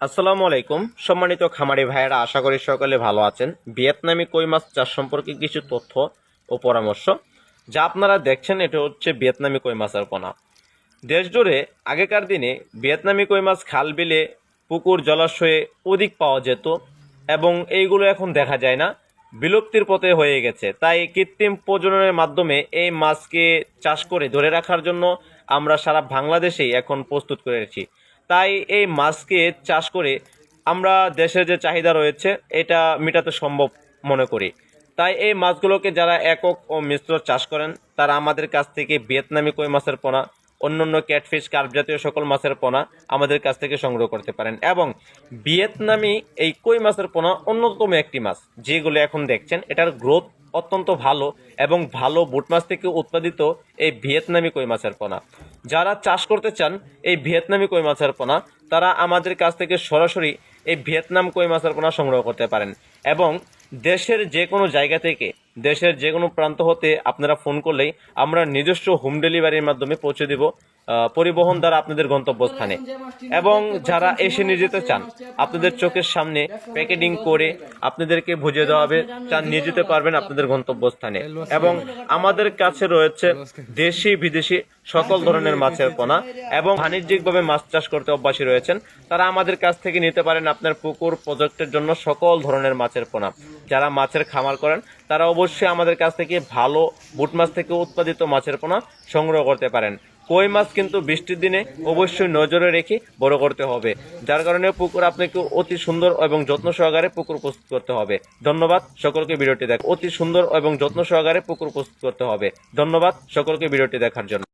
আসসালামু আলাইকুম। সম্মানিত খামারি ভাইয়েরা, আশা করি সকলে ভালো আছেন। ভিয়েতনামি কই মাছ চাষ সম্পর্কে কিছু তথ্য ও পরামর্শ যা আপনারা দেখছেন, এটা হচ্ছে ভিয়েতনামি কই মাছের পোনা। দেশ জুড়ে আগেকার দিনে ভিয়েতনামি কই মাছ খাল বিলে, পুকুর জলাশয়ে অধিক পাওয়া যেত এবং এইগুলো এখন দেখা যায় না। বিলুপ্তির পথে হয়ে গেছে। তাই কৃত্রিম প্রজননের মাধ্যমে এই মাছকে চাষ করে ধরে রাখার জন্য আমরা সারা বাংলাদেশেই এখন প্রস্তুত করেছি। তাই এই মাছকে চাষ করে আমরা দেশের যে চাহিদা রয়েছে, এটা মেটাতে সম্ভব মনে করি। তাই এই মাছগুলোকে যারা একক ও মিশ্র চাষ করেন, তারা আমাদের কাছ থেকে ভিয়েতনামি কই মাছের পোনা, অন্যান্য ক্যাটফিশ, কার্প জাতীয় সকল মাছের পোনা আমাদের কাছ থেকে সংগ্রহ করতে পারেন। এবং ভিয়েতনামি এই কই মাছের পোনা অন্যতম একটি মাছ, যেগুলো এখন দেখছেন, এটার গ্রোথ অত্যন্ত ভালো এবং ভালো বুট মাছ থেকে উৎপাদিত এই ভিয়েতনামি কই মাছের পোনা। যারা চাষ করতে চান এই ভিয়েতনামি কই মাছের পোনা, তারা আমাদের কাছ থেকে সরাসরি এই ভিয়েতনাম কই মাছের পোনা সংগ্রহ করতে পারেন এবং দেশের যে কোনো জায়গা থেকে দেশের যে কোনো প্রান্ত হতে আপনারা ফোন করলেই আমরা নিজস্ব হোম ডেলিভারির মাধ্যমে পৌঁছে দেব পরিবহন দ্বারা আপনাদের গন্তব্যস্থানে। এবং যারা এসে নিয়ে যেতে চান, আপনাদের চোখের সামনে প্যাকেটিং করে আপনাদেরকে বুঝিয়ে দেওয়া হবে, চান নিয়ে যেতে পারবেন আপনাদের গন্তব্যস্থানে। এবং আমাদের কাছে রয়েছে দেশি, বিদেশি সকল ধরনের মাছের পোনা এবং বাণিজ্যিকভাবে মাছ চাষ করতে অভ্যাসী রয়েছেন। তারা আমাদের কাছ থেকে নিতে পারেন আপনার পুকুর, প্রজেক্টের জন্য সকল ধরনের মাছের পোনা। যারা মাছের খামার করেন তারা অবশ্যই আমাদের কাছ থেকে ভালো বুট মাছ থেকে উৎপাদিত মাছের পোনা সংগ্রহ করতে পারেন। কই মাছ কিন্তু বৃষ্টির দিনে অবশ্যই নজরে রেখে বড় করতে হবে। যার কারণে পুকুর আপনাকে অতি সুন্দর এবং যত্ন সহকারে পুকুর প্রস্তুত করতে হবে। ধন্যবাদ, সকলকে ভিডিওটি দেখ অতি সুন্দর এবং যত্ন সহকারে পুকুর প্রস্তুত করতে হবে। ধন্যবাদ, সকলকে ভিডিওটি দেখার জন্য।